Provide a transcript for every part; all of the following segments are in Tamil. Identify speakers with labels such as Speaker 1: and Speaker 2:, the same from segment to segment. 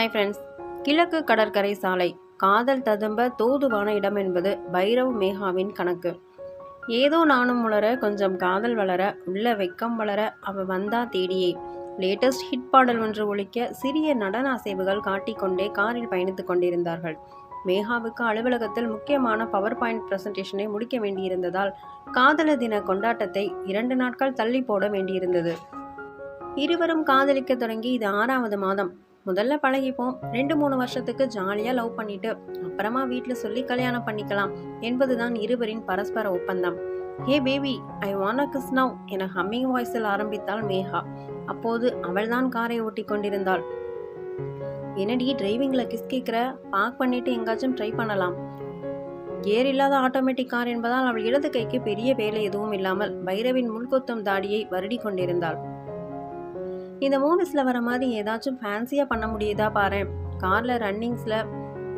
Speaker 1: ஹாய் ஃப்ரெண்ட்ஸ் கிழக்கு கடற்கரை சாலை. காதல் ததும்ப தோதுவான இடம் என்பது பைரவ் மேகாவின் கணக்கு. ஏதோ நானும் உளர கொஞ்சம் காதல் வளர உள்ள வெக்கம் வளர அவ வந்தா தேடியே. லேட்டஸ்ட் ஹிட் பாடல் ஒன்று ஒழிக்க சிறிய நடன அசைவுகள் காட்டிக்கொண்டே காரில் பயணித்துக் கொண்டிருந்தார்கள். மேகாவுக்கு அலுவலகத்தில் முக்கியமான பவர் பாயிண்ட் பிரசன்டேஷனை முடிக்க வேண்டியிருந்ததால் காதலர் தின கொண்டாட்டத்தை இரண்டு நாட்கள் தள்ளி போட வேண்டியிருந்தது. இருவரும் காதலிக்க தொடங்கி இது ஆறாவது மாதம். முதல்ல பழகிப்போம். ரெண்டு மூணு வருஷத்துக்கு ஜாலியாக லவ் பண்ணிட்டு அப்புறமா வீட்டில் சொல்லி கல்யாணம் பண்ணிக்கலாம் என்பதுதான் இருவரின் பரஸ்பர ஒப்பந்தம். Hey baby I want kiss now என ஹம்மிங் வாய்ஸில் ஆரம்பித்தாள் மேகா. அப்போது அவள்தான் காரை ஓட்டி கொண்டிருந்தாள். என்னடி டிரைவிங்கில் கிஸ் கேட்குற பார்க் பண்ணிட்டு எங்காச்சும் ட்ரை பண்ணலாம். கேர் இல்லாத ஆட்டோமேட்டிக் கார் என்பதால் அவள் இடது கைக்கு பெரிய வேலை எதுவும் இல்லாமல் பைரவின் முன்கொத்தும் தாடியை வருடி கொண்டிருந்தாள். இந்த மூவிஸில் வர மாதிரி ஏதாச்சும் ஃபேன்சியாக பண்ண முடியுதா பாரு. காரில் ரன்னிங்ஸில்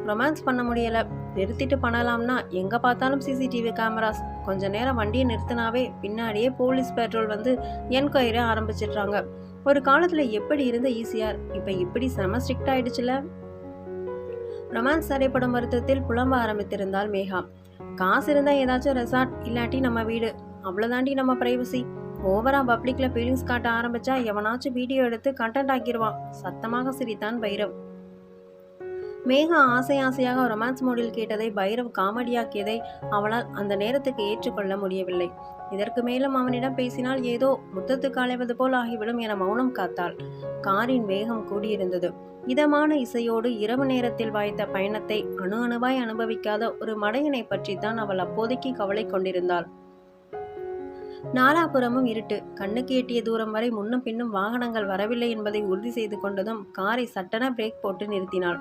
Speaker 1: ரொமான்ஸ் பண்ண முடியலை. நிறுத்திட்டு பண்ணலாம்னா எங்கே பார்த்தாலும் சிசிடிவி கேமராஸ் கொஞ்ச நேரம் வண்டியை நிறுத்தினாவே பின்னாடியே போலீஸ் பெட்ரோல் வந்து என்கொயரி ஆரம்பிச்சிடுறாங்க. ஒரு காலத்தில் எப்படி இருந்த ஈஸியார் இப்போ இப்படி செம ஸ்ட்ரிக்ட் ஆயிடுச்சுல. ரொமான்ஸ் திரைப்படம் வருத்தத்தில் புலம்ப ஆரம்பித்திருந்தால் மேகா. காசு இருந்தால் ஏதாச்சும் ரெசார்ட் இல்லாட்டி நம்ம வீடு. அவ்வளோதாண்டி நம்ம ப்ரைவசி ஓவரா பப்ளிக்ல ஃபீலிங்ஸ் காட்ட ஆரம்பிச்சா எவனாச்சும் வீடியோ எடுத்து கண்டென்ட் ஆக்கிடுவான் சத்தமாக சிரித்தான் பைரவ். மேகா ஆசை ஆசையாக ரொமான்ஸ் மோடில் கேட்டதை பைரவ் காமெடியாக்கியதை அவளால் அந்த நேரத்துக்கு ஏற்றுக்கொள்ள முடியவில்லை. இதற்கு மேலும் அவனிடம் பேசினால் ஏதோ முத்தத்துக்கு அலைவது போல் ஆகிவிடும் என மௌனம் காத்தாள். காரின் வேகம் கூடியிருந்தது. இதமான இசையோடு இரவு நேரத்தில் வாய்த்த பயணத்தை அணு அணுவாய் அனுபவிக்காத ஒரு மடையனை பற்றித்தான் அவள் அப்போதைக்கு கவலை கொண்டிருந்தாள். நாலாபுறமும் இருட்டு. கண்ணுக்கு எட்டிய தூரம் வரை முன்னும் பின்னும் வாகனங்கள் வரவில்லை என்பதை உறுதி செய்து கொண்டதும் காரை சட்டன பிரேக் போட்டு நிறுத்தினாள்.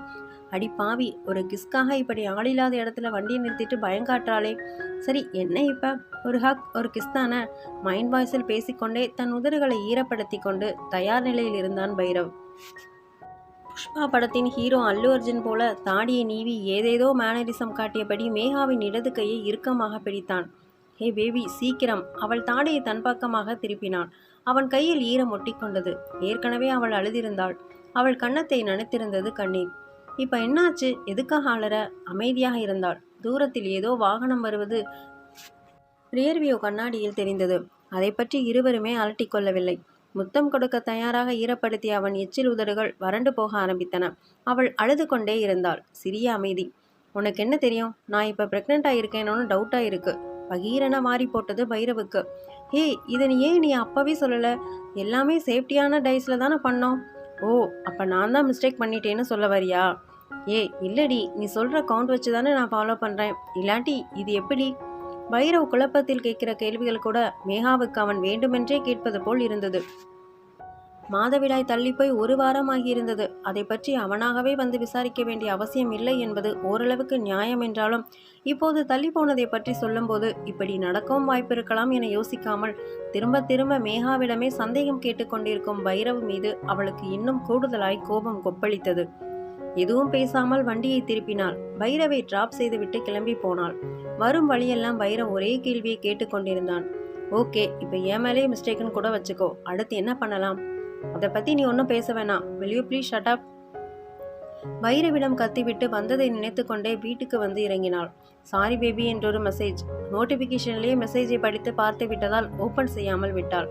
Speaker 1: அடி பாவி ஒரு கிஸ்காக இப்படி ஆளில்லாத இடத்துல வண்டியை நிறுத்திட்டு பயங்காட்டாளே சரி என்ன இப்ப? ஒரு ஹக் ஒரு கிஸ்தான? மைண்ட் வாய்ஸில் பேசிக்கொண்டே தன் உதடுகளை ஈரப்படுத்தி கொண்டு தயார் நிலையில் இருந்தான் பைரவ். புஷ்பா படத்தின் ஹீரோ அல்லு அர்ஜுன் போல தாடியை நீவி ஏதேதோ மேனரிசம் காட்டியபடி மேகாவின் இடது கையை இறுக்கமாக பிடித்தான். ஹே பேபி சீக்கிரம். அவள் தாடையை தன் பக்கமாக திருப்பினான். அவன் கையில் ஈரம் ஒட்டிக்கொண்டது. ஏற்கனவே அவள் அழுதிருந்தாள். அவள் கன்னத்தை நனைத்திருந்தது கண்ணீர். இப்ப என்னாச்சு? எதுக்காக அலற? அமைதியாக இருந்தாள். தூரத்தில் ஏதோ வாகனம் வருவது ரியர்வியோ கண்ணாடியில் தெரிந்தது. அதை பற்றி இருவருமே அலட்டிக் கொள்ளவில்லை. முத்தம் கொடுக்க தயாராக ஈரப்படுத்திய அவன் எச்சில் உதடுகள் வறண்டு போக ஆரம்பித்தன. அவள் அழுது கொண்டே இருந்தாள். சிறிய அமைதி. உனக்கு என்ன தெரியும்? நான் இப்போ ப்ரெக்னெண்ட்டாக இருக்கேனோன்னு டவுட்டாக இருக்கு. பகீரென மாறி போட்டது பைரவுக்கு. ஹே இதை நீ ஏன் நீ அப்பவே சொல்லலை? எல்லாமே சேஃப்டியான டைஸில் தானே பண்ணோம். ஓ அப்போ நான் தான் மிஸ்டேக் பண்ணிட்டேன்னு சொல்ல வரியா? ஏ இல்லடி நீ சொல்கிற கவுண்ட் வச்சு தானே நான் ஃபாலோ பண்ணுறேன் இல்லாட்டி இது எப்படி? பைரவ் குழப்பத்தில் கேட்கிற கேள்விகள் கூட மேகாவுக்கு அவன் வேண்டுமென்றே கேட்பது போல் இருந்தது. மாதவிடாய் தள்ளிப்போய் ஒரு வாரம் ஆகியிருந்தது அதை பற்றி அவனாகவே வந்து விசாரிக்க வேண்டிய அவசியம் இல்லை என்பது ஓரளவுக்கு நியாயம் என்றாலும் இப்போது தள்ளி போனதை பற்றி சொல்லும்போது இப்படி நடக்கவும் வாய்ப்பிருக்கலாம் என யோசிக்காமல் திரும்ப திரும்ப மேகாவிடமே சந்தேகம் கேட்டுக்கொண்டிருக்கும் பைரவ் மீது அவளுக்கு இன்னும் கூடுதலாய் கோபம் கொப்பளித்தது. எதுவும் பேசாமல் வண்டியை திருப்பினாள். பைரவை டிராப் செய்துவிட்டு கிளம்பி போனாள். வரும் வழியெல்லாம் பைரவ் ஒரே கேள்வியை கேட்டுக்கொண்டிருந்தான் ஓகே இப்போ ஏன் மேலே மிஸ்டேக்குன்னு கூட வச்சுக்கோ. அடுத்து என்ன பண்ணலாம்? அதை பற்றி நீ ஒன்றும் பேச வேணாம். Will ப்ளீஸ் ஷட் அப் வைரவிடம் கத்திவிட்டு வந்ததை நினைத்து கொண்டே வீட்டுக்கு வந்து இறங்கினாள். சாரி பேபி என்றொரு மெசேஜ் நோட்டிஃபிகேஷன்லேயே மெசேஜை படித்து பார்த்து விட்டதால் ஓப்பன் செய்யாமல் விட்டாள்.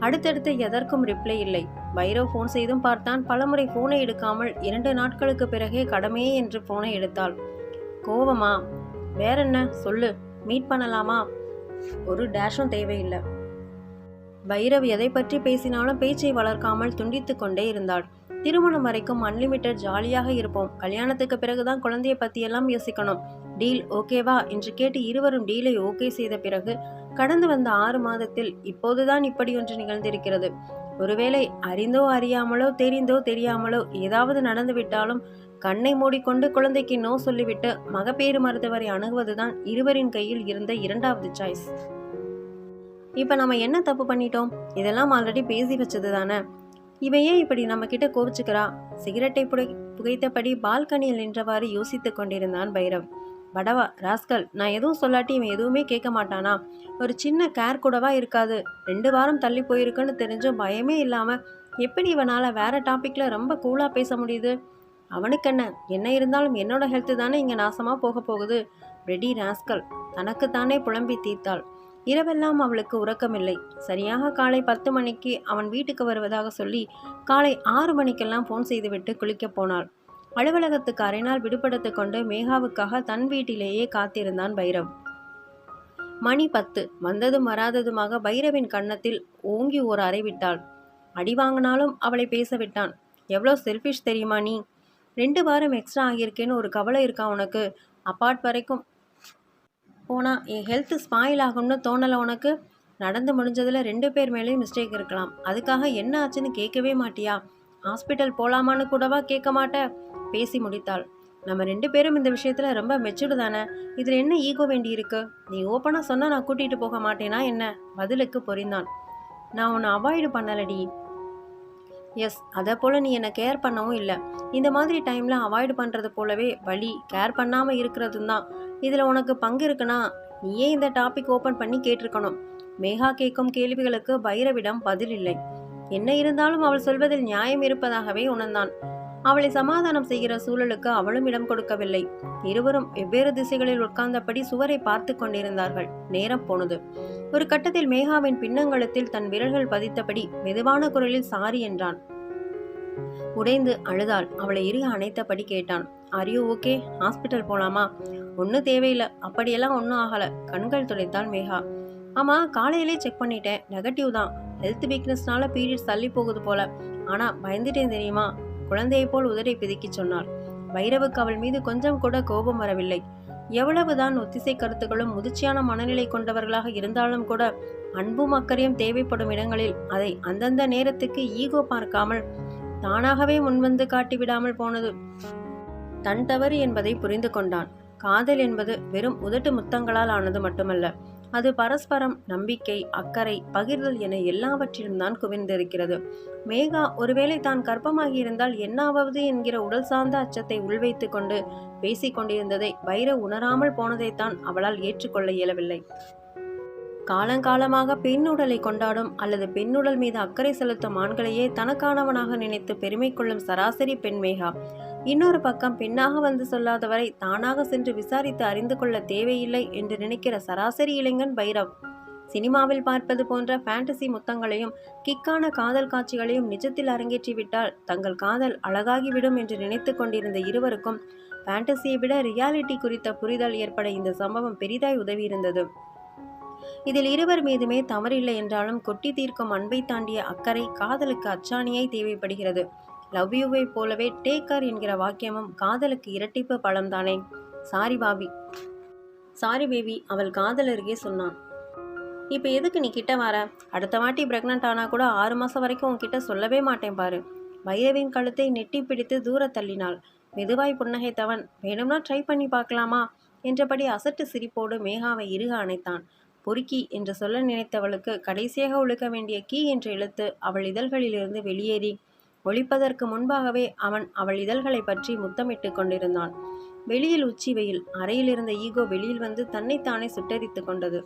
Speaker 1: அடுத்தடுத்து எதற்கும் ரிப்ளை இல்லை. பைரவ் ஃபோன் செய்தும் பார்த்தான். பலமுறை ஃபோனை எடுக்காமல் இரண்டு நாட்களுக்கு பிறகே கடமையே என்று ஃபோனை எடுத்தாள். கோவமா? வேற என்ன சொல்லு. மீட் பண்ணலாமா? ஒரு டேஷும் தேவையில்லை. பைரவ் எதை பற்றி பேசினாலும் பேச்சை வளர்க்காமல் துண்டித்து கொண்டே இருந்தாள். திருமணம் வரைக்கும் அன்லிமிட்டெட் ஜாலியாக இருப்போம். கல்யாணத்துக்கு பிறகுதான் குழந்தையை பற்றியெல்லாம் யோசிக்கணும். டீல் ஓகேவா என்று கேட்டு இருவரும் டீலை ஓகே செய்த பிறகு கடந்து வந்த ஆறு மாதத்தில் இப்போதுதான் இப்படி ஒன்று நிகழ்ந்திருக்கிறது. ஒருவேளை அறிந்தோ அறியாமலோ தெரிந்தோ தெரியாமலோ ஏதாவது நடந்துவிட்டாலும் கண்ணை மூடிக்கொண்டு குழந்தைக்கு நோ சொல்லிவிட்டு மகப்பேறு மருத்துவரை அணுகுவதுதான் இருவரின் கையில் இருந்த இரண்டாவது சாய்ஸ் இப்போ நம்ம என்ன தப்பு பண்ணிட்டோம்? இதெல்லாம் ஆல்ரெடி பேசி வச்சது தானே? இவன் ஏன் இப்படி நம்ம கிட்ட கோவிச்சுக்கிறா? சிகரெட்டை புடை புகைத்தபடி பால்கனியில் நின்றவாறு யோசித்து கொண்டிருந்தான் பைரவ். படவா ராஸ்கல் நான் எதுவும் சொல்லாட்டி இவன் எதுவுமே கேட்க மாட்டானா? ஒரு சின்ன கேர் கூடவா இருக்காது? ரெண்டு வாரம் தள்ளி போயிருக்குன்னு தெரிஞ்சும் பயமே இல்லாமல் எப்படி இவனால் வேற டாப்பிக்கில் ரொம்ப கூலாக பேச முடியுது? அவனுக்கென்ன என்ன? இருந்தாலும் என்னோட ஹெல்த்து தானே இங்கே நாசமாக போக போகுது? Ready rascal. தனக்குத்தானே புலம்பி தீர்த்தாள். இரவெல்லாம் அவளுக்கு உறக்கமில்லை. சரியாக காலை பத்து மணிக்கு அவன் வீட்டுக்கு வருவதாக சொல்லி காலை ஆறு மணிக்கெல்லாம் ஃபோன் செய்துவிட்டு குளிக்கப் போனாள். அலுவலகத்துக்கு அரை நாள் விடுபடுத்து கொண்டு மேகாவுக்காக தன் வீட்டிலேயே காத்திருந்தான் பைரவ். மணி பத்து. வந்ததும் வராததுமாக பைரவின் கன்னத்தில் ஓங்கி ஓர் அறை விட்டாள். அடி வாங்கினாலும் அவளை பேச விட்டான் எவ்வளோ செல்ஃபிஷ் தெரியுமா நீ? ரெண்டு வாரம் எக்ஸ்ட்ரா ஆகியிருக்கேன்னு ஒரு கவலை இருக்கா உனக்கு? அப்பார்ட் வரைக்கும் போனால் என் ஹெல்த் ஸ்பாயில் ஆகும்னு தோணலை உனக்கு? நடந்து முடிஞ்சதில் ரெண்டு பேர் மேலேயும் மிஸ்டேக் இருக்கலாம். அதுக்காக என்ன ஆச்சுன்னு கேட்கவே மாட்டியா? ஹாஸ்பிட்டல் போகலாமான்னு கூடவா கேட்க மாட்ட? பேசி முடித்தாள். நம்ம ரெண்டு பேரும் இந்த விஷயத்தில் ரொம்ப மெச்சூர்டு தானே? இதில் என்ன ஈகோ வேண்டி இருக்கு? நீ ஓப்பனாக சொன்னால் நான் கூட்டிகிட்டு போக மாட்டேனா என்ன? பதிலுக்கு பொறிந்தான் நான் உன்னை அவாய்டு பண்ணலடி. எஸ் அதை போல் நீ என்னை கேர் பண்ணவும் இல்லை. இந்த மாதிரி டைமில் அவாய்டு பண்ணுறது போலவே வழி கேர் பண்ணாமல் இருக்கிறதும் தான். இதில் உனக்கு பங்கு இருக்குன்னா நீயே இந்த டாபிக் ஓப்பன் பண்ணி கேட்டிருக்கணும். மேகா கேட்கும் கேள்விகளுக்கு பைரவிடம் பதில் இல்லை. என்ன இருந்தாலும் அவள் சொல்வதில் நியாயம் இருப்பதாகவே உணர்ந்தான். அவளை சமாதானம் செய்கிற சூழலுக்கு அவளும் இடம் கொடுக்கவில்லை. இருவரும் வெவ்வேறு திசைகளில் உட்கார்ந்தபடி சுவரை பார்த்து கொண்டிருந்தார்கள். நேரம் போனது. ஒரு கட்டத்தில் மேகாவின் பின்னங்கலத்தில் தன் விரல்கள் பதித்தபடி மெதுவான குரலில் சாரி என்றான். உடைந்து அழுதாள். அவளை இறுக அணைத்தபடி கேட்டான். அரியோ ஓகே. ஹாஸ்பிட்டல் போலாமா? ஒன்றும் தேவையில்லை. அப்படியெல்லாம் ஒன்றும் ஆகலை. கண்கள் துடைத்தாள் மேகா. ஆமாம் காலையிலே செக் பண்ணிட்டேன். நெகட்டிவ் தான். ஹெல்த் வீக்னஸ்னால பீரியட்ஸ் தள்ளி போகுது போல. ஆனால் பயந்துட்டேன் தெரியுமா? குழந்தையை போல் உதரை பிதுக்கி சொன்னாள். வைரவுக்கு அவள் மீது கொஞ்சம் கூட கோபம் வரவில்லை. எவ்வளவுதான் ஒத்திசை கருத்துக்களும் முதிர்ச்சியான மனநிலை கொண்டவர்களாக இருந்தாலும் கூட அன்பும் அக்கறையும் தேவைப்படும் இடங்களில் அதை அந்தந்த நேரத்துக்கு ஈகோ பார்க்காமல் தானாகவே முன்வந்து காட்டிவிடாமல் போனது. தன் தவறு என்பதை புரிந்து கொண்டான். காதல் என்பது வெறும் உதட்டு முத்தங்களால் ஆனது மட்டுமல்ல அது பரஸ்பரம் நம்பிக்கை அக்கறை பகிர்தல் என எல்லாவற்றிலும் தான் குவிந்திருக்கிறது. மேகா ஒருவேளை தான் கற்பமாகியிருந்தால் என்னாவது என்கிற உடல் சார்ந்த அச்சத்தை உள்வைத்து கொண்டு பேசிக் கொண்டிருந்ததை வைர உணராமல் போனதைத்தான் அவளால் ஏற்றுக்கொள்ள இயலவில்லை. காலங்காலமாக பெண்ணுடலை கொண்டாடும் அல்லது பெண்ணுடல் மீது அக்கறை செலுத்தும் ஆண்களையே தனக்கானவனாக நினைத்து பெருமை கொள்ளும் சராசரி பெண் மேகா. இன்னொரு பக்கம் பெண்ணாக வந்து சொல்லாதவரை தானாக சென்று விசாரித்து அறிந்து கொள்ள தேவையில்லை என்று நினைக்கிற சராசரி இளைஞன் பைரவ். சினிமாவில் பார்ப்பது போன்ற ஃபேண்டசி முத்தங்களையும் கிக்கான காதல் காட்சிகளையும் நிஜத்தில் அரங்கேற்றிவிட்டால் தங்கள் காதல் அழகாகிவிடும் என்று நினைத்து கொண்டிருந்த இருவருக்கும் ஃபேண்டசியை விட ரியாலிட்டி குறித்த புரிதல் ஏற்பட இந்த சம்பவம் பெரிதாய் உதவியிருந்தது. இதில் இருவர் மீதுமே தவறில்லை என்றாலும் கொட்டி தீர்க்கும் அன்பை தாண்டிய அக்கறை காதலுக்கு அச்சாணியாய் தேவைப்படுகிறது. லவ் யூவை போலவே டேக்கர் என்கிற வாக்கியமும் காதலுக்கு இரட்டிப்பு பழம்தானே சாரி பாபி. சாரி பேபி அவள் காதலருகே சொன்னான். இப்போ எதுக்கு நீ கிட்ட வர? அடுத்த வாட்டி பிரெக்னென்ட் ஆனால் கூட ஆறு மாதம் வரைக்கும் உன்கிட்ட சொல்லவே மாட்டேன் பாரு. வைரவின் கழுத்தை நெட்டி பிடித்து தூர தள்ளினாள். மெதுவாய் புன்னகைத்தவன் வேணும்னா ட்ரை பண்ணி பார்க்கலாமா? என்றபடி அசட்டு சிரிப்போடு மேகாவை இறுக அணைத்தான். பொறுக்கி என்று சொல்ல நினைத்தவளுக்கு கடைசியாக ஒழுக்க வேண்டிய கீ என்ற எழுத்து அவள் இதழ்களிலிருந்து வெளியேறி ஒழிப்பதற்கு முன்பாகவே அவன் அவள் இதழ்களை பற்றி முத்தமிட்டு கொண்டிருந்தான். வெளியில் உச்சி வெயில் அறையில் இருந்த ஈகோ வெளியில் வந்து தன்னைத்தானே சுட்டரித்து கொண்டது.